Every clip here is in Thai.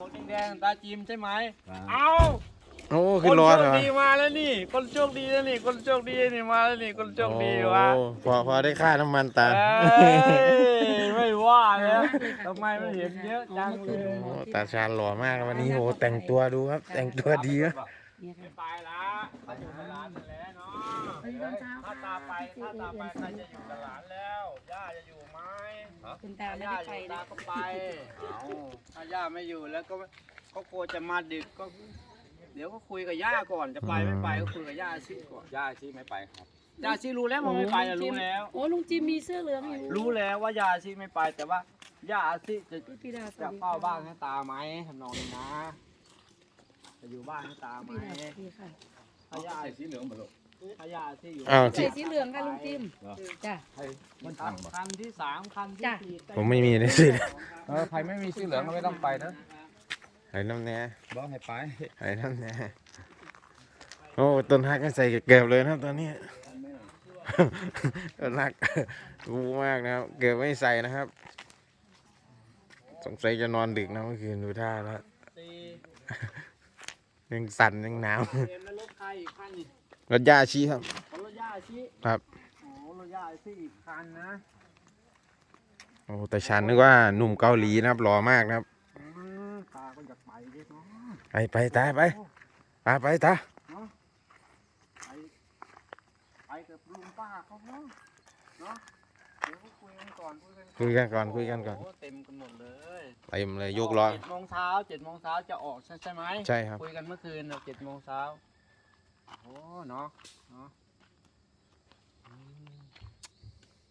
แดงๆตาจิมใช่ไหม เอาโอ้คขึ้นนรอโชดคเหรอดีมาแล้วนี่ คนโชคดีแล้วนี่ คนโชคดีนี่มาแล้วนี่ คนโชคดีวะโอ้พอพอได้ค่าน้ำมันตาเอ้ยไม่ว่าแล้วทำไมมันเห็นเยอะจังเลยโอ้ตาชาญหล่อมากวันนี้โหแต่งตัวดูครับ แต่งตัวดีครับไม่ไปละไปอยู่กับหลานนั่นแหละเนาะไปตอนเช้าถ้าตาไปถ้าตาไปใครจะอยู่กับหลานแล้ว ย่าจะอยู่ไหม คุณตาถ้าไม่ย่าได้อไปยู่ตานะก็ไปเอาถ้าย่าไม่อยู่แล้วก็ก็กลัวจะมาดึกก็ เดี๋ยวก็คุยกับย่าก่อนจะไปไม่ไปก็คุยกับย่าชิก่อนย่าชีไม่ไปครับ ย่าชิรู้แล้วมันไม่ไปอะรู้แล้ว โอ้ลุงจิมมีเสื้อเหลืองอยู่รู้แล้วว่าย่าชิไม่ไป แต่ว่าย่าชิจะพี่ปีดาสจะวัสดีเฝ้าบ้านให้ตาไหมทำนองนี้นะ จะอยู่บ้านให้ตาไหมพี่ดาสวัสดีค่ะถ้าย่า ใส่สีเหลืองหมดเลย ถ้าย่าชิอยู่อ้าวใส่สีเหลืองค่ะลุงจิมจ้ะใครมันคัทันงบ่คันที่สามคันที่จ้ะ สี่ผมไม่มีเลยสิเออใครไม่มีสีเหลืองก็ไม่ต้องไปนะไอ้น้ำแน่บอกให้ไปไอ้น้ำแน่โอ้ต้นฮักก็ใส่เกือบเลยนะครับตอนนี้ ต้นฮักรู้มากนะครับ เกือบไม่ใส่นะครับ สงสัยจะนอนดึกนะเมื่อคืนดูท่าแล้ว สี่ยังสั่นยังหนาวเอ็มแล้วรถใครอีกคันนี่ รถยาชีครับ รถย่าชิครับโอ้รถย่าชิอีกคันนะโอ้แต่ฉันนึกว่าหนุ่มเกาหลีนะครับหล่อมากนะครับอืมตาก็อยากไปดิเนาะไปไปตาไปตาไปตาไปไปกับลุงป้าเขาเนาะเนาะเดี๋ยวก็คุยกันก่อนคุยกันคุยกันก่อนคุยกันก่อนโเต็มกันหมดเลยเต็มเลยยกล้อเจ็ดโมงเช้าเจ็ดโมงเช้าจะออกใช่ใช่ไหมใช่ครับคุยกันเมื่อคืนเจ็ดโมงเช้าโอ้ เนาะเนาะอืม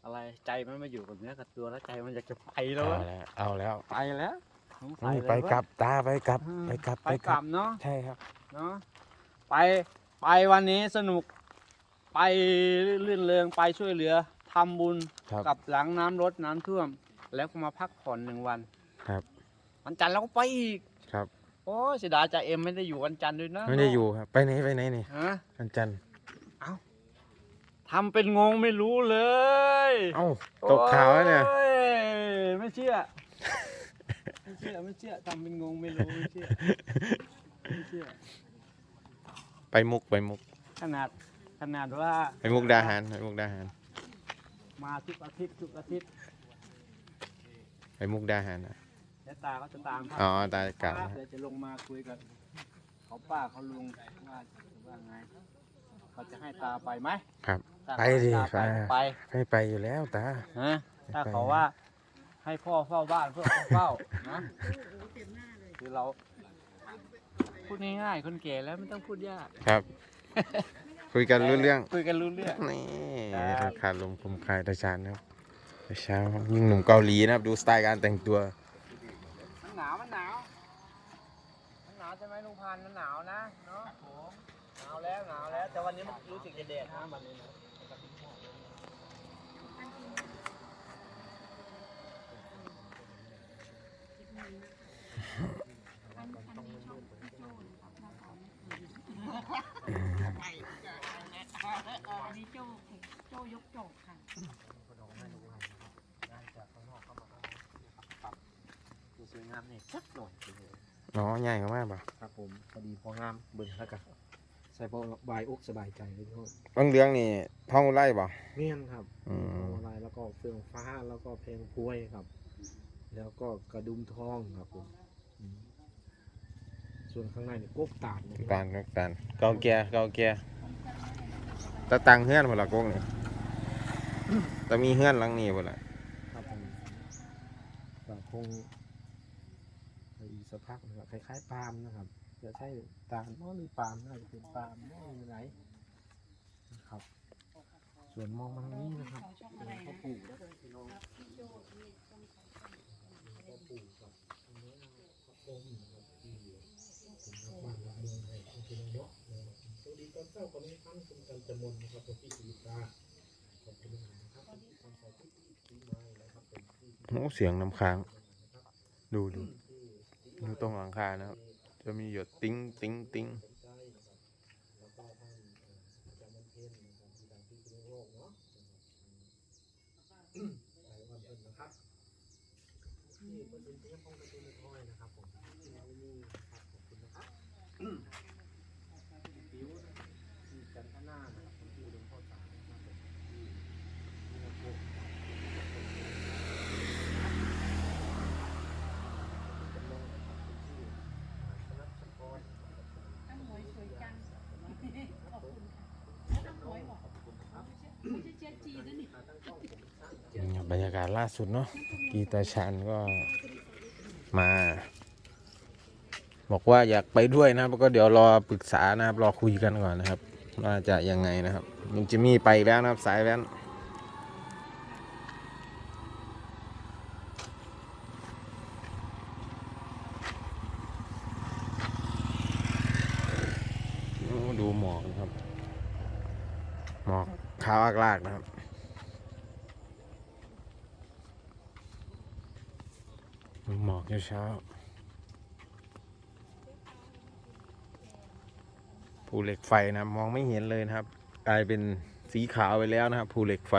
อะไรใจมันมาอยู่กับเนื้อกับตัวแล้วใจมันอยากจะไปแล้วเอาอะแล้วเอาแล้วไปแล้วสงสัอืยมเลยไปว่ากลับตาไปกลับอืมไปกลับไปกลับเนาะ ใช่ครับ เนาะไปไปวันนี้สนุกไปลื่นเริงไปช่วยเหลือทำบุญครับ กับหลังน้ำรดน้ำท่วม แล้วก็มาพักผ่อนหนึ่งวันครับ วันจันทร์เราก็ไปอีกครับ โอ้ยเสียดายจ่าเอ็มไม่ได้อยู่วันจันทร์ด้วยนะไม่ได้อยู่ครับ ไปไหนไปไหนนี่ฮะวันจันทร์ทำเป็นงงไม่รู้เลย เอ้าตกข่าวแล้วเนี่ย โอ้ไม่เชื่อ ไม่เชื่อไม่เชื่อทำเป็นงงไม่รู้ไม่เชื่อไม่เชื่อ ไปมุกไปมุก ขนาดขนาดว่าไปมุกดาหารไปมุกดาหาร มาทุกอาทิตย์ทุกอาทิตย์ ไปมุกดาหารนะ แล้วตาก็จะตามอ๋อตาเก่าป้านะเดี๋ยวจะลงมาคุยกับเขาป้าเขาลุงว่าว่าไงเขาจะให้ตาไปไหมครับถ้าไปดิตาไปไปไปไม่ไปอยู่แล้วตา ฮะถ้าไปเขาว่า ให้พ่อเฝ้าบ้านเพื่อเฝ้านะคือเรา พูดง่ายๆคนแก่แล้วไม่ต้องพูดยากครับ คุยกันรู้เรื่อง คุยกันรู้เรื่อง นี่ครับ ขาดลมคมคายตาชานนะครับตาเช้าครับยิ่งหนุ่มเกาหลีนะครับ ดูสไตล์การแต่งตัว มันหนาวมันหนาวมันหนาว ให้ลุงพันมันหนาวนะเนาะหนาวแล้วหนาวแล้ว แต่วันนี้มันรู้สึกจะแดดนะวันนี้นะอันนี้โจโจยกโจ้ค่ะกระดองแม่ลูกหัครจากข้างนอกเข้ามาข้างในปรับดูสวยงามนี่ชัดหน่อยเลย อ๋อใหญ่มากป่ะครับผมพอดีพองามเบิ่งแล้วกันใส่พอบายอกสบายใจเลยพี่น้องบางเรื่องนี่ท้องไร่ป่ะเมี่ยนครับอืมอะไรแล้วก็เฟืองฟ้าแล้วก็เพลงพวยครับ แล้วก็กระดุมทองครับผมอืมส่วนข้างในนี่กกตาดนะพี่น้องตาลก็ตาลเกาแก่เกาแก่ตะตังเฮือนหมดละกงนี่แต่มีเฮือนหลังนี้หมดละครับผมก็คงอีก สักพักนะครับคล้ายๆปาล์มนะครับ จะใช่ตาลเนาะหรือปาล์มน่าจะเป็นปาล์มเนาะหรือไรนะครับ ส่วนมองมาทางนี้นะครับเขาปลูกแล้วพี่น้อนข้าวปูกับอะไรเขานะปลูกแล้วพี่น้องสวัสดีตอนเช้าก่อนนี้ท่านคุณกันจมนนะครับผมที่ศรีตาขอบคุณนะครับที่ทำสายที่ปีใหม่นะครับเป็นที่โอ้เสียงน้ำค้างดูดู ดูตรงหลังคานะครับ จะมีหยดติ้งติ้งติ้งที่ประชุมที่องประชุมเน้อยนะครับผมขอบคุณนะครับผิวจันทนา บรรยากาศล่าสุดเนาะกีตาชันก็มา บอกว่าอยากไปด้วยนะครับก็เดี๋ยวรอปรึกษานะครับรอคุยกันก่อนนะครับว่าจะยังไงนะครับมันจะมีไปแล้วนะครับสายแว้นดูหมอกนะครับหมอกขาวอักลากนะครับ ดูหมอกเช้าภูเหล็กไฟนะมองไม่เห็นเลยนะครับ กลายเป็นสีขาวไปแล้วนะครับภูเหล็กไฟ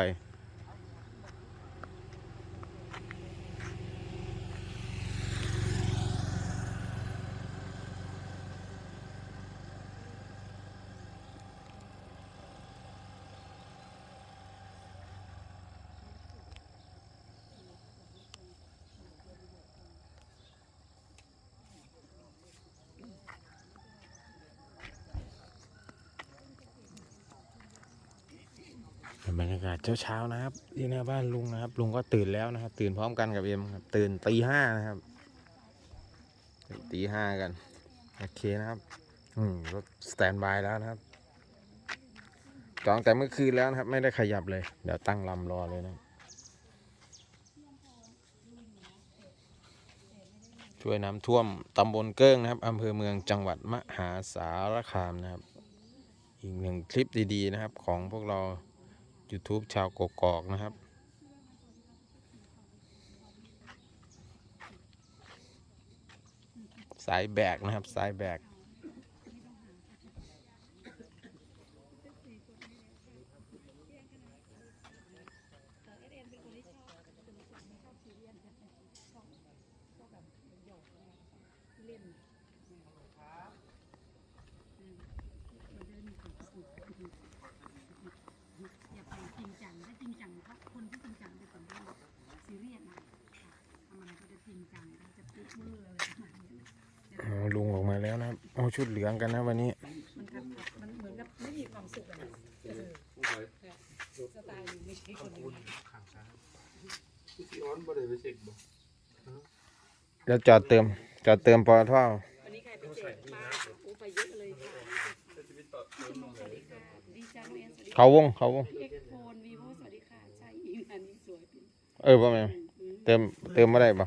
บรรยากาศเช้าๆนะครับที่หน้าบ้านลุงนะครับ ลุงก็ตื่นแล้วนะครับ ตื่นพร้อมกันกับเอ็มครับ ตื่นตีห้านะครับตีห้ากันโอเคนะครับ อืมรถสแตนบายแล้วนะครับจองแต่เมื่อคืนแล้วนะครับ ไม่ได้ขยับเลย เดี๋ยวตั้งลำรอเลยนะ ช่วยน้ำท่วมตำบลเกิ้งนะครับอำเภอเมืองจังหวัดมหาสารคามนะครับ อีกหนึ่งคลิปดีๆนะครับ ของพวกเรา YouTube ชาวกกอกนะครับ สายแบกนะครับ สายแบก อย่าไปจริงจังถ้าจริงจังถ้าคนที่จริงจังจะเป็นเรื่องซีเรียสนะค่ะทำอะไรก็จะจริงจังจะปุ๊บเบอร์อะไรประมาณนี้ อ๋อลุงออกมาแล้วนะครับเอา ชุดเหลืองกันนะวันนี้ มันกับมันเหมือนกับไม่มีความสุขเออสไตล์ไม่ใช่คนนี้ข้างซ้ายพี่ออนบ่ได้ไปเช็คบ่แล้วจอดเติม จอดเติมปอท่อวันนี้ใครไปเจ็บมาโอ้ไปเยอะเลยค่ะคุณนกสวัสดีค่ะดีจังเอ็นสวัสดีเขาวงเขาวง เอ็กโฟนวีโวสวัสดีค่ะใช่อีกอันนี้สวยเป็นเออประมาณเติมเติมไม่ได้ปะ